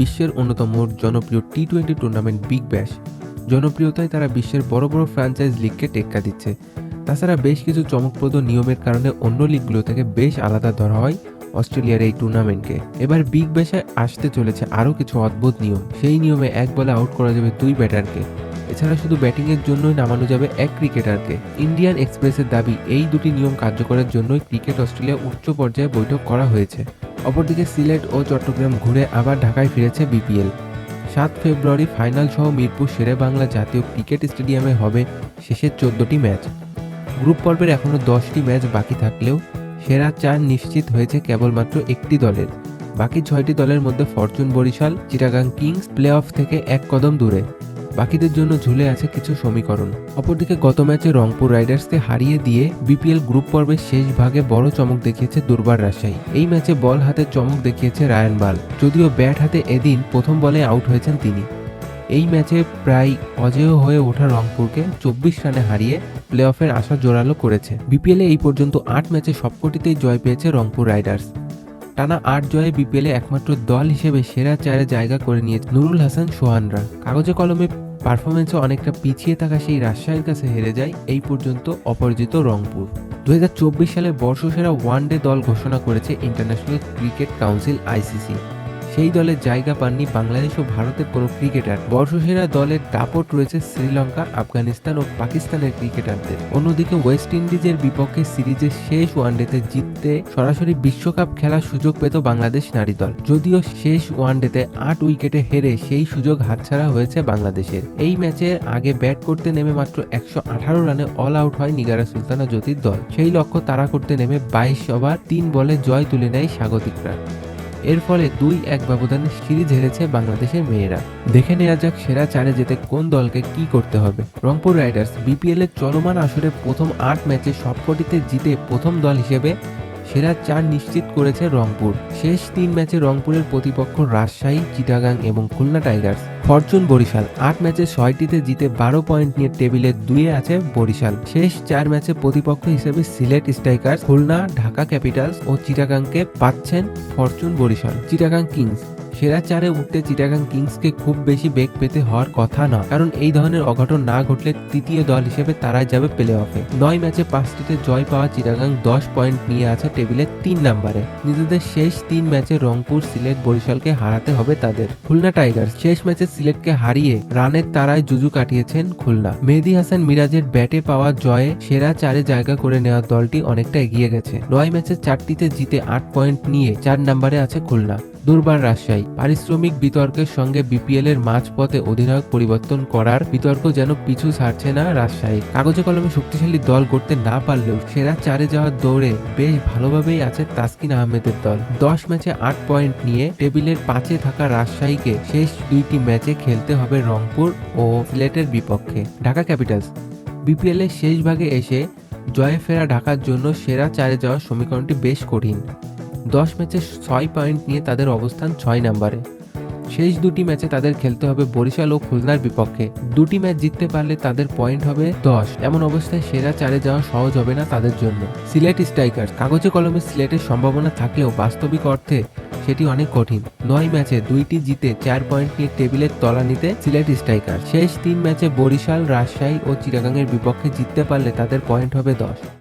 বিশ্বের অন্যতম জনপ্রিয় T twenty tournament Big Bash জনপ্রিয়তায় তারা বিশ্বের বড় বড় ফ্র্যাঞ্চাইজ লিগকে টেক্কা দিচ্ছে। তাছাড়া বেশ কিছু চমকপ্রদ নিয়মের কারণে অন্য লিগগুলো থেকে বেশ আলাদা ধরা হয় অস্ট্রেলিয়ার এই টুর্নামেন্টকে এবার বিগ ব্যাশে আসতে চলেছে আরও কিছু অদ্ভুত নিয়ম। সেই নিয়মে এক বলে আউট করা যাবে দুই ব্যাটারকে। এছাড়া শুধু ব্যাটিংয়ের জন্যই নামানো যাবে এক ক্রিকেটারকে ইন্ডিয়ান এক্সপ্রেসের দাবি, এই দুটি নিয়ম কার্যকরের জন্যই ক্রিকেট অস্ট্রেলিয়া উচ্চ পর্যায়ে বৈঠক করা হয়েছে। অপরদিকে সিলেট ও চট্টগ্রাম ঘুরে আবার ঢাকায় ফিরেছে বিপিএল। সাত ফেব্রুয়ারি ফাইনাল সহ মিরপুর শেরে বাংলা জাতীয় ক্রিকেট স্টেডিয়ামে হবে শেষের চোদ্দটি ম্যাচ। গ্রুপ পর্বের এখনও দশটি ম্যাচ বাকি থাকলেও সেরা চার নিশ্চিত হয়েছে কেবলমাত্র একটি দলের। বাকি ছয়টি দলের মধ্যে Fortune Barishal, Chittagong Kings play off থেকে এক কদম দূরে। বাকিদের জন্য ঝুলে আছে কিছু সমীকরণ। অপরদিকে গত ম্যাচে রংপুর রাইডার্সকে হারিয়ে দিয়ে বিপিএল গ্রুপ পর্বের শেষ ভাগে বড় চমক দেখিয়েছে দুর্বার রাজশাহী। এই ম্যাচে বল হাতে চমক দেখিয়েছে রায়ান বাল। যদিও ব্যাট হাতে এদিন প্রথম বলে আউট হয়েছেন তিনি। এই ম্যাচে প্রায় অজেয় হয়ে ওঠা রংপুরকে চব্বিশ রানে হারিয়ে প্লে অফের আশা জোরালো করেছে। বিপিএলে এই পর্যন্ত আট ম্যাচে সবকটিতেই জয় পেয়েছে রংপুর রাইডার্স। টানা আট জয়ে বিপিএলে একমাত্র দল হিসেবে সেরা চারে জায়গা করে নিয়েছে নুরুল হাসান সোহানরা। কাগজে কলমে পারফরমেন্সে অনেকটা পিছিয়ে থাকা সেই রাজশাহীর কাছে হেরে যায় এই পর্যন্ত অপরাজিত রংপুর। দুই হাজার চব্বিশ সালে বর্ষসেরা ওয়ানডে দল ঘোষণা করেছে ইন্টারন্যাশনাল ক্রিকেট কাউন্সিল আইসিসি সেই দলের জায়গা পাননি বাংলাদেশ ও ভারতের কোনো ক্রিকেটার। বর্ষসেরা দলের দাপট রয়েছে শ্রীলঙ্কা, আফগানিস্তান ও পাকিস্তানের ক্রিকেটারদের। অন্যদিকে ওয়েস্ট ইন্ডিজের বিপক্ষে সিরিজের শেষ ওয়ানডেতে জিততে সরাসরি বিশ্বকাপ খেলার সুযোগ পেত বাংলাদেশ নারী দল। যদিও শেষ ওয়ানডেতে আট উইকেটে হেরে সেই সুযোগ হাতছাড়া হয়েছে বাংলাদেশের। এই ম্যাচের আগে ব্যাট করতে নেমে মাত্র একশো আঠারো রানে অল আউট হয় নিগারা সুলতানা জ্যোতির দল। সেই লক্ষ্য তারা করতে নেমে বাইশ ওভার, তিন বলে জয় তুলে নেয় স্বাগতিকরা। এর ফলে দুই এক ব্যবধানে সিরিজ হেরেছে বাংলাদেশের মেয়েরা। দেখে নেওয়া যাক সেরা চারে যেতে কোন দলকে কি করতে হবে। রংপুর রাইডার্স বিপিএল এর চলমান আসরে প্রথম আট ম্যাচে সবকটিতে জিতে প্রথম দল হিসেবে সেরা চার নিশ্চিত করেছে রংপুর। শেষ তিন ম্যাচে রংপুরের প্রতিপক্ষ রাজশাহী, চিটাগাং এবং খুলনা টাইগার্স। ফরচুন বরিশাল। আট ম্যাচে ছয়টিতে জিতে বারো পয়েন্ট নিয়ে টেবিলে দুয়ে আছে বরিশাল। শেষ চার ম্যাচে প্রতিপক্ষ হিসেবে সিলেট স্ট্রাইকার্স খুলনা, ঢাকা ক্যাপিটালস ও চিটাগাংকে পাচ্ছেন ফরচুন বরিশাল। চিটাগাং কিংস সেরা চারে উঠতে চিটাগাং কিংসকে খুব বেশি বেগ পেতে হওয়ার কথা না কারণ এই ধরনের অঘটন না ঘটলে তৃতীয় দল হিসেবে তারাই যাবে প্লে অফে নয় ম্যাচে পাঁচটিতে জয় পাওয়া চিটাগাং দশ পয়েন্ট নিয়ে আছে টেবিলে তিন নম্বরে। নিজেদের শেষ তিন ম্যাচে রংপুর, সিলেট, বরিশালকে হারাতে হবে তাদের। খুলনা টাইগার্স শেষ ম্যাচে সিলেটকে হারিয়ে রানের তারায় জুজু কাটিয়েছেন খুলনা। মেহেদি হাসান মিরাজের ব্যাটে পাওয়া জয়ে সেরা চারে জায়গা করে নেওয়া দলটি অনেকটা এগিয়ে গেছে। নয় ম্যাচে চারটিতে জিতে আট পয়েন্ট নিয়ে চার নম্বরে আছে খুলনা। দুর্বার রাজশাহী। পারিশ্রমিক বিতর্কের সঙ্গে বিপিএল এর মাঝপথে অধিনায়ক পরিবর্তন করার বিতর্ক যেন পিছু ছাড়ছে না রাজশাহী। কাগজে কলমে শক্তিশালী দল করতে না পারলেও সেরা চারে যাওয়ার দৌড়ে বেশ ভালোভাবেই আছে তাসকিন আহমেদের দল। দশ ম্যাচে আট পয়েন্ট নিয়ে টেবিলের পাঁচে থাকা রাজশাহীকে শেষ দুইটি ম্যাচে খেলতে হবে রংপুর ও সিলেটের বিপক্ষে। ঢাকা ক্যাপিটালস। বিপিএল এর শেষ ভাগে এসে জয়ে ফেরা ঢাকার জন্য সেরা চারে যাওয়ার সমীকরণটি বেশ কঠিন। দশ ম্যাচে ছয় পয়েন্ট নিয়ে তাদের অবস্থান ছয় নম্বরে। শেষ দুটি ম্যাচে তাদের খেলতে হবে বরিশাল ও খুলনার বিপক্ষে। দুটি ম্যাচ জিততে পারলে তাদের পয়েন্ট হবে দশ। এমন অবস্থায় সেরা চারে যাওয়া সহজ হবে না তাদের জন্য। সিলেট স্ট্রাইকার কাগজে কলমে সিলেটের সম্ভাবনা থাকলেও বাস্তবিক অর্থে সেটি অনেক কঠিন। নয় ম্যাচে দুইটি জিতে চার পয়েন্ট নিয়ে টেবিলের তলা নিতে সিলেট স্ট্রাইকার শেষ তিন ম্যাচে বরিশাল, রাজশাহী ও চিটাগাংয়ের বিপক্ষে জিততে পারলে তাদের পয়েন্ট হবে দশ।